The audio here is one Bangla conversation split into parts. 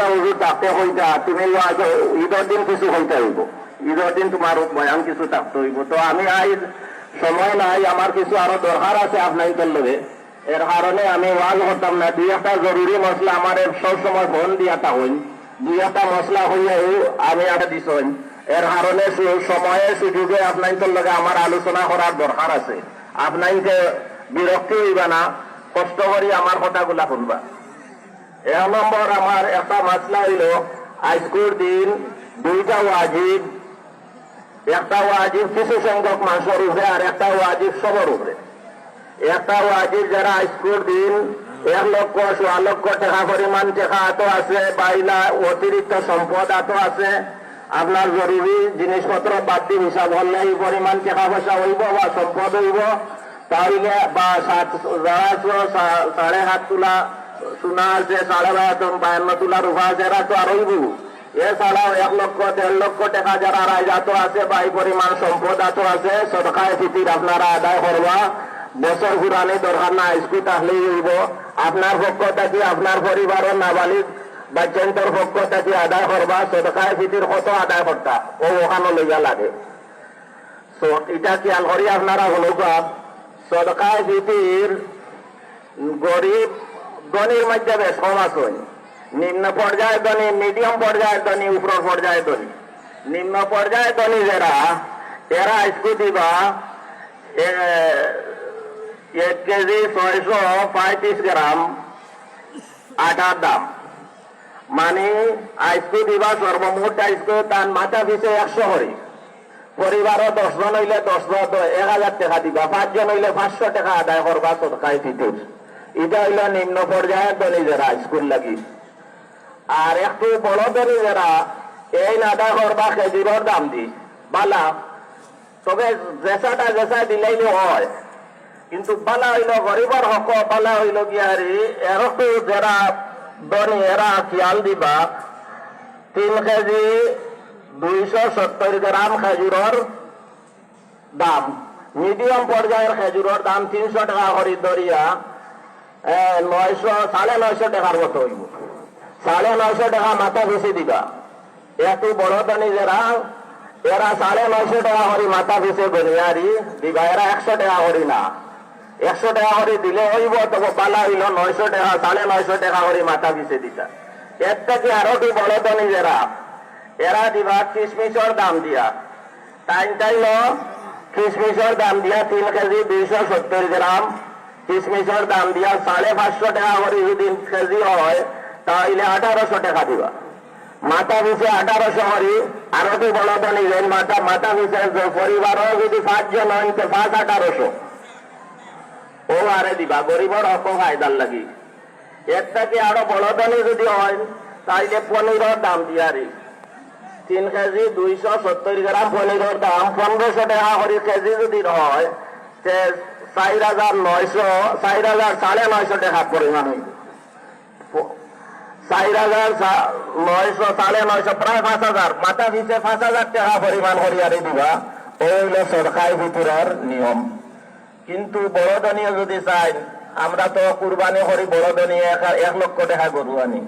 আচ্ছা হুজুর তাতে হইতা তুমি আজ ঈদের দিন কিছু হইতে হইব ঈদের দিন তোমার বয়ান কিছু থাকতে হইব তো আমি আজ সময় নাই আমার কিছু আরও দরকার আছে আপনার লগে এর কারণে আমি ওয়াজ করতাম না দুই একটা জরুরি মশলা আমার সব সময় ফোন দিয়াটা হইন। দুই একটা মশলা হইয়াও আমি আর দিছ এর কারণে সময়ে সুযোগে আপনার লগে আমার আলোচনা করার দরকার আছে। আপনাকে বিরক্তি হইবা না। কষ্ট করি আমার কথাগুলা শুনবা। এক নম্বর আমার একটা মাসলা হইল, আজকের দিন দুইটা ওয়াজিব, একটা ওয়াজিব কিছু সংখ্যক উপরে আর একটা ওয়াজিব উপরে। একটা ওয়াজিব যারা আজকের দিন এক লক্ষ, সোয়া লক্ষ টাকা পরিমাণ এত আছে, বাইলা অতিরিক্ত সম্পদ এত আছে, আপনার জরুরি জিনিসপত্র বাদ দিয়ে হিসাব হলে এই পরিমাণ টাকা পয়সা হইব বা সম্পদ হইব, তাহলে বা সাত, যারা সাড়ে সাত তোলা সোনা আছে সাড়ে বায়ান্ন বায়ান্ন তোলা রূপা আছে এরা তো আর হইব। এছাড়াও এক লক্ষ, দেড় লক্ষ টাকা যারা রায়জাত আছে বা এই পরিমাণ সম্পদ এত আছে সরকার ফিতির আপনারা আদায় করবা। বছর ঘুরানি দরকার না স্কুল তাহলেই হইব। আপনার পক্ষ থেকে আপনার পরিবারের নাবালিক বাচ্চান্তর পক্ষ থেকে আদায় করবা সরকার ফিতির কত আদায় করতা, ও ওখানে লইয়া লাগে। এটা খেয়াল করি আপনারা হলুকা সরকার ফিতির গরিব ধনির মাধ্যমে কম আছে নিম্ন পর্যায়ের ধনী মিডিয়াম পর্যায়ের ধনী উপর পর্যায়ের ধনী নিম্ন পর্যায়ের ধনী যারা এরা স্কুল দিবা এক কেজি ছয়শো পঁয়ত্রিশ গ্রাম আটার দাম। মানে আইসকু দিবা সর্বমোট আইসকু তার মাথা পিছে একশো হরি। পরিবারও দশজন হইলে দশ এক হাজার টাকা দিবা, পাঁচজন হইলে পাঁচশো টাকা আদায় করবা সরকারি ফিতুর এটা হইল নিম্ন পর্যায়ের ধনী যারা স্কুল লাগি। আর একটু বড় ধনী যারা, এই আদায় করবা, খেজুরের দাম দি। বালা, তবে জেসাটা জেসা দিলেই হয়। কিন্তু বালা হইল গরিবর হক, বালা হইল গিয়ারি এরকম যারা ধনী, এরা খেয়াল দিবা। তিন কেজি দুইশো সত্তর গ্রাম খেজুরের দাম। মিডিয়াম পর্যায়ের খেজুরের দাম তিনশো টাকা করে দরিয়া নয়শো, সাড়ে নয়শো টাকার মতো হইব। সাড়ে নয়শো টাকা মাথা বেশি দিবা। এত বড় ধনী যারা, এরা সাড়ে নয়শো টাকা করে মাথা পিছে গনিয়ারি, দিবা, এরা একশো টাকা করি না। একশো টাকা করে দিলে হইব, তবে পালা হইল নয়শো টাকা, সাড়ে নয়শো টাকা করে মাথা পিছে দিতা। এর থেকে আরও কি বড় ধনী যারা, এরা দিবা কিশমিশর দাম দিয়া। টাইম টাইল কিশমিশর দাম দিয়া তিন কেজি দুইশো সত্তর গ্রাম। কিশমিশর দাম দিয়া সাড়ে পাঁচশো টাকা করে যদি কেজি হয়, তাহলে আঠারোশো টাকা দিবা। মাথা পিছে আঠারোশো হরি আরও তো বড় তো নিবেন মাথা মাথা পিছে পরিবারও যদি পাঁচজন হয়, তো পাঁচ আঠারোশো। ও আরে দিবা, গরিবর অক ফায়দার লাগি। এর থেকে আরও বড় ধনী যদি হয়, তাইলে পনিরের দাম দিয়ারি তিন কেজি দুইশো সত্তর গ্রাম পনিরের দাম, পনেরোশো টাকা করে কেজি যদি হয় চার হাজার নয়শো চার হাজার সাড়ে নয়শো টাকা পরিমাণ হইব চার হাজার নয়শো সাড়ে নয়শো প্রায় পাঁচ হাজার মাথা পিছে পাঁচ হাজার টাকা পরিমাণ করিয়ারে দিবা। ওই হইল সরকারি ভিতরের নিয়ম। কিন্তু বড় যদি চাই আমরা তো কুরবানি করি বড় ধনীয় এক- লক্ষ টাকা গরু আনি।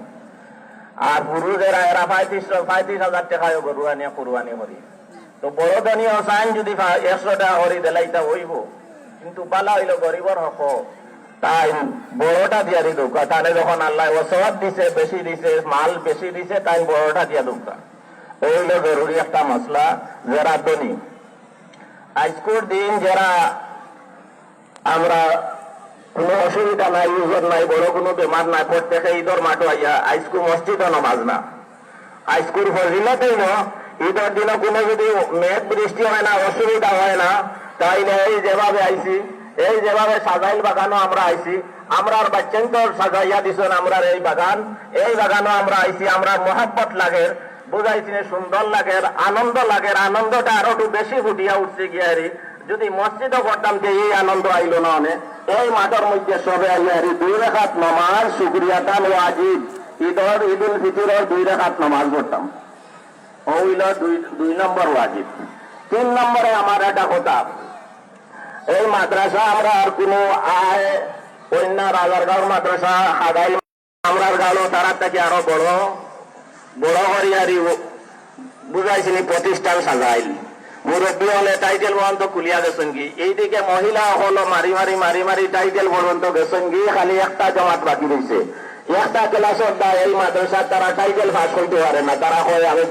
আর পুরুষেরা এরা পঁয়ত্রিশ পঁয়ত্রিশ হাজার টাকায় গরু আনিয়া কুরবানি করি তো বড় ধনীয় চাইন যদি একশো টাকা করি দিলাইটা হইব কিন্তু পালা হইল গরিবর হক। তাই বড়টা দিয়া দি তাহলে যখন আল্লাহ ওসবাদ দিছে বেশি দিছে, মাল বেশি দিছে, তাই বড়টা দিয়া দৌকা জরুরি একটা মশলা যারা ধনী আজকের দিন যারা আমরা কোনো অসুবিধা নাই নাই, বড় কোনো বেমার নাই প্রত্যেকে ঈদর মাঠো আইয়া আইসকু মসজিদও নমাজ না। আইসকুর ফজিলতেই ন। ঈদের দিন কোনো যদি মেঘ বৃষ্টি হয় না, অসুবিধা হয় না তাইলে এই যেভাবে আইছি, এই যেভাবে সাজাইল বাগানও আমরা আইছি, আমরা বাচ্চান সাজাইয়া দিছেন আমরা এই বাগান, এই বাগানও আমরা আইছি, আমরা মহাব্বত লাগে বুঝাইছি সুন্দর লাগে আনন্দ লাগে আনন্দটা আরও একটু বেশি ফুটিয়া উঠছে গিয়ারি যদি মসজিদও করতাম যে এই আনন্দ আইলো না অনেক, এই মাঠের মধ্যে সবে আইয়ারি দুই রেখাত নমাজ শুক্রিয়াতান ওয়াজিব ঈদর ঈদ উল ফিতরের দুই রেখাত নমাজ পড়তাম। হইল দুই দুই নম্বর ওয়াজিব। তিন নম্বরে আমার একটা কথা এই মাদ্রাসা আমরা আর কোনো আয়, অন্য রাজারগাঁও মাদ্রাসা হাগাই আমরার গাঁও তারা থেকে আরও বড় বড় হরিয়ারি বুঝাইছিনি প্রতিষ্ঠান সাজাইল। মুরব্বী হলে টাইটেল পর্যন্ত খুলিয়া গেছেন কি? এইদিকে মহিলা হলো মারি মারি মারি মারি টাইটেল পর্যন্ত গেছেন কি? খালি একটা জমাত বাকি রয়েছে একটা ক্লাসের এই মাদ্রাসার তারা টাইটেল পাস করতে পারে না। তারা হয় আমি